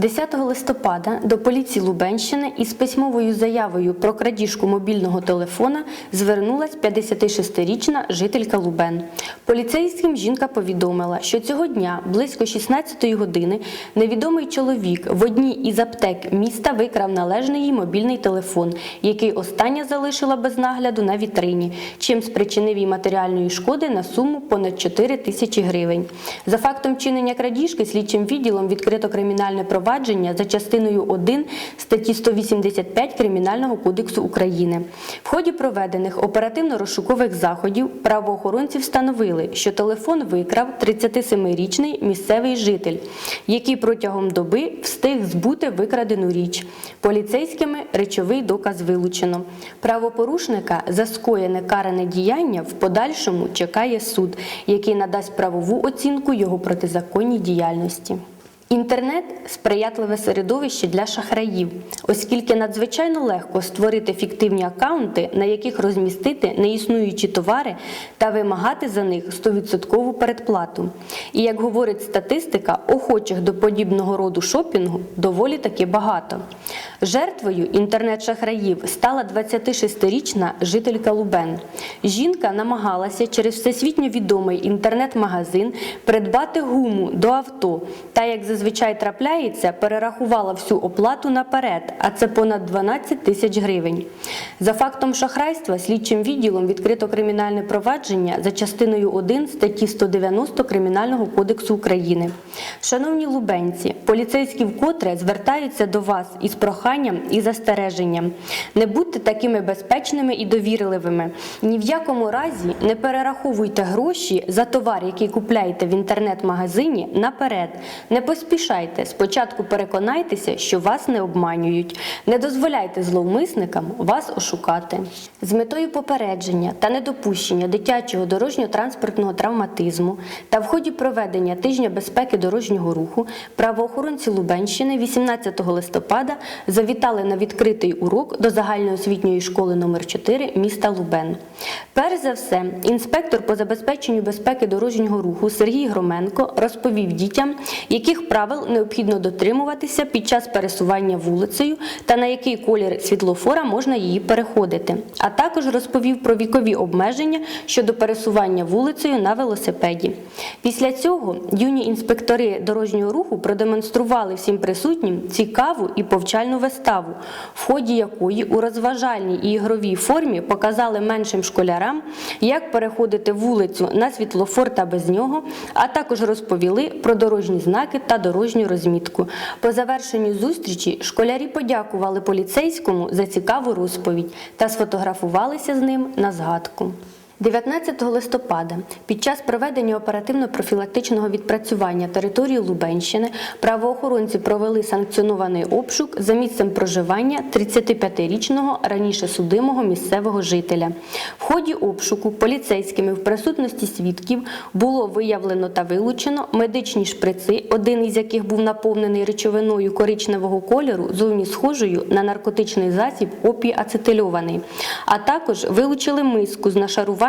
10 листопада до поліції Лубенщини із письмовою заявою про крадіжку мобільного телефона звернулась 56-річна жителька Лубен. Поліцейським жінка повідомила, що цього дня близько 16-ї години невідомий чоловік в одній із аптек міста викрав належний їй мобільний телефон, який остання залишила без нагляду на вітрині, чим спричинив їй матеріальної шкоди на суму понад 4 тисячі гривень. За фактом чинення крадіжки слідчим відділом відкрито кримінальне провадження за частиною 1 статті 185 Кримінального кодексу України. В ході проведених оперативно-розшукових заходів правоохоронці встановили, що телефон викрав 37-річний місцевий житель, який протягом доби встиг збути викрадену річ. Поліцейськими речовий доказ вилучено. Правопорушника за скоєне каране діяння в подальшому чекає суд, який надасть правову оцінку його протизаконній діяльності. Інтернет сприятливе середовище для шахраїв, оскільки надзвичайно легко створити фіктивні акаунти, на яких розмістити неіснуючі товари та вимагати за них 100% передплату. І як говорить статистика, охочих до подібного роду шопінгу доволі таки багато. Жертвою інтернет-шахраїв стала 26-річна жителька Лубен. Жінка намагалася через всесвітньо відомий інтернет-магазин придбати гуму до авто та, як зазвичай трапляється, перерахувала всю оплату наперед, а це понад 12 тисяч гривень. За фактом шахрайства слідчим відділом відкрито кримінальне провадження за частиною 1 статті 190 Кримінального кодексу України. Шановні лубенці, поліцейські вкотре звертаються до вас із проханням і застереженням. Не будьте такими безпечними і довірливими. Ні в якому разі не перераховуйте гроші за товар, який купляєте в інтернет-магазині, наперед. Не поспішайте. Спочатку переконайтеся, що вас не обманюють. Не дозволяйте зловмисникам вас ошукати. З метою попередження та недопущення дитячого дорожньо-транспортного травматизму та в ході проведення тижня безпеки дорожнього руху правоохоронці Лубенщини 18 листопада завітали на відкритий урок до загальноосвітньої школи номер 4 міста Лубен. Перш за все, інспектор по забезпеченню безпеки дорожнього руху Сергій Громенко розповів дітям, яких правил необхідно дотримуватися під час пересування вулицею та на який колір світлофора можна її переходити. А також розповів про вікові обмеження щодо пересування вулицею на велосипеді. Після цього юні інспектори дорожнього руху продемонстрували всім присутнім цікаву і повчальну виставу, в ході якої у розважальній і ігровій формі показали меншим школярам, як переходити вулицю на світлофор та без нього, а також розповіли про дорожні знаки та дорожню розмітку. По завершенню зустрічі школярі подякували поліцейському за цікаву розповідь та сфотографувалися з ним на згадку. 19 листопада під час проведення оперативно-профілактичного відпрацювання території Лубенщини правоохоронці провели санкціонований обшук за місцем проживання 35-річного раніше судимого місцевого жителя. В ході обшуку поліцейськими в присутності свідків було виявлено та вилучено медичні шприци, один із яких був наповнений речовиною коричневого кольору, зовні схожою на наркотичний засіб опій ацетильований, а також вилучили миску з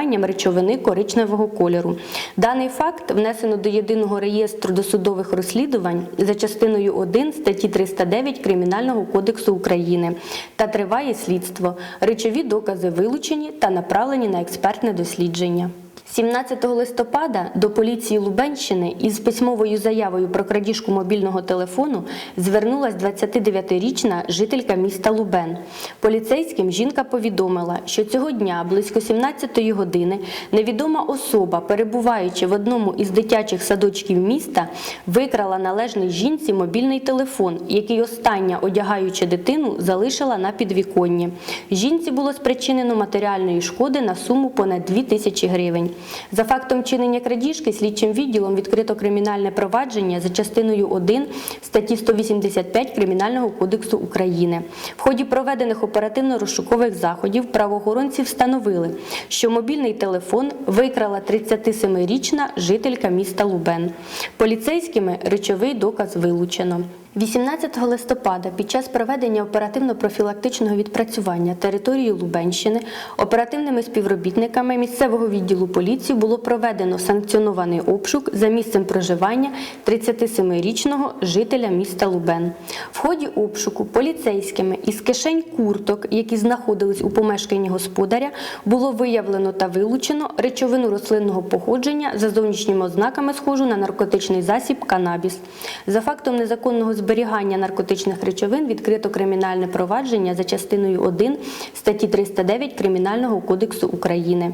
нашаруванням речовини коричневого кольору. Даний факт внесено до єдиного реєстру досудових розслідувань за частиною 1 статті 309 Кримінального кодексу України та триває слідство. Речові докази вилучені та направлені на експертне дослідження. 17 листопада до поліції Лубенщини із письмовою заявою про крадіжку мобільного телефону звернулась 29-річна жителька міста Лубен. Поліцейським жінка повідомила, що цього дня близько 17-ї години невідома особа, перебуваючи в одному із дитячих садочків міста, викрала належний жінці мобільний телефон, який остання, одягаючи дитину, залишила на підвіконні. Жінці було спричинено матеріальної шкоди на суму понад 2 тисячі гривень. За фактом чинення крадіжки слідчим відділом відкрито кримінальне провадження за частиною 1 статті 185 Кримінального кодексу України. В ході проведених оперативно-розшукових заходів правоохоронці встановили, що мобільний телефон викрала 37-річна жителька міста Лубен. Поліцейськими речовий доказ вилучено. 18 листопада під час проведення оперативно-профілактичного відпрацювання території Лубенщини оперативними співробітниками місцевого відділу поліції було проведено санкціонований обшук за місцем проживання 37-річного жителя міста Лубен. В ході обшуку поліцейськими із кишень курток, які знаходились у помешканні господаря, було виявлено та вилучено речовину рослинного походження за зовнішніми ознаками схожу на наркотичний засіб канабіс. За фактом незаконного зберігання наркотичних речовин відкрито кримінальне провадження за частиною 1 статті 309 Кримінального кодексу України.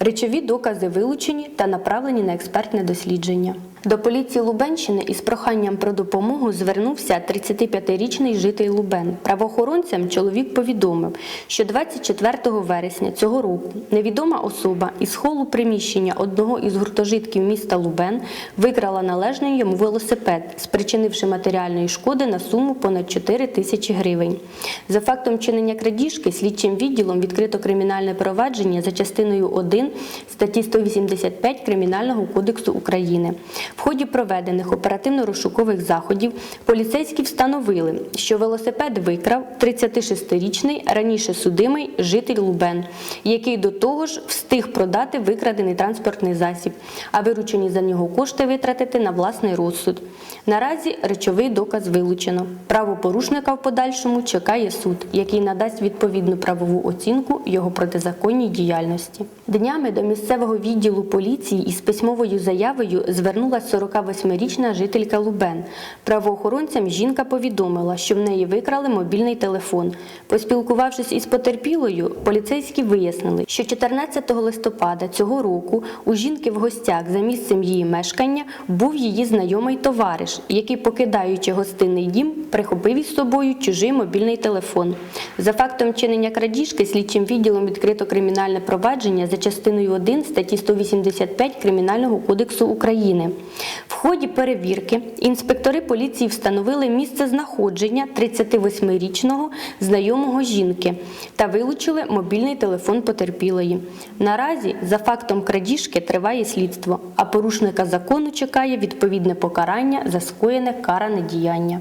Речові докази вилучені та направлені на експертне дослідження. До поліції Лубенщини із проханням про допомогу звернувся 35-річний житель Лубен. Правоохоронцям чоловік повідомив, що 24 вересня цього року невідома особа із холу приміщення одного із гуртожитків міста Лубен викрала належний йому велосипед, спричинивши матеріальної шкоди на суму понад 4 тисячі гривень. За фактом чинення крадіжки слідчим відділом відкрито кримінальне провадження за частиною 1 статті 185 Кримінального кодексу України. Ході проведених оперативно-розшукових заходів поліцейські встановили, що велосипед викрав 36-річний раніше судимий житель Лубен, який до того ж встиг продати викрадений транспортний засіб, а виручені за нього кошти витратити на власний розсуд. Наразі речовий доказ вилучено. Правопорушника в подальшому чекає суд, який надасть відповідну правову оцінку його протизаконній діяльності. Днями до місцевого відділу поліції із письмовою заявою звернулася 48-річна жителька Лубен. Правоохоронцям жінка повідомила, що в неї викрали мобільний телефон. Поспілкувавшись із потерпілою, поліцейські вияснили, що 14 листопада цього року у жінки в гостях за місцем її мешкання був її знайомий товариш, який, покидаючи гостинний дім, прихопив із собою чужий мобільний телефон. За фактом чинення крадіжки слідчим відділом відкрито кримінальне провадження за частиною 1 статті 185 Кримінального кодексу України. В ході перевірки інспектори поліції встановили місце знаходження 38-річного знайомого жінки та вилучили мобільний телефон потерпілої. Наразі за фактом крадіжки триває слідство, а порушника закону чекає відповідне покарання за скоєне каране діяння.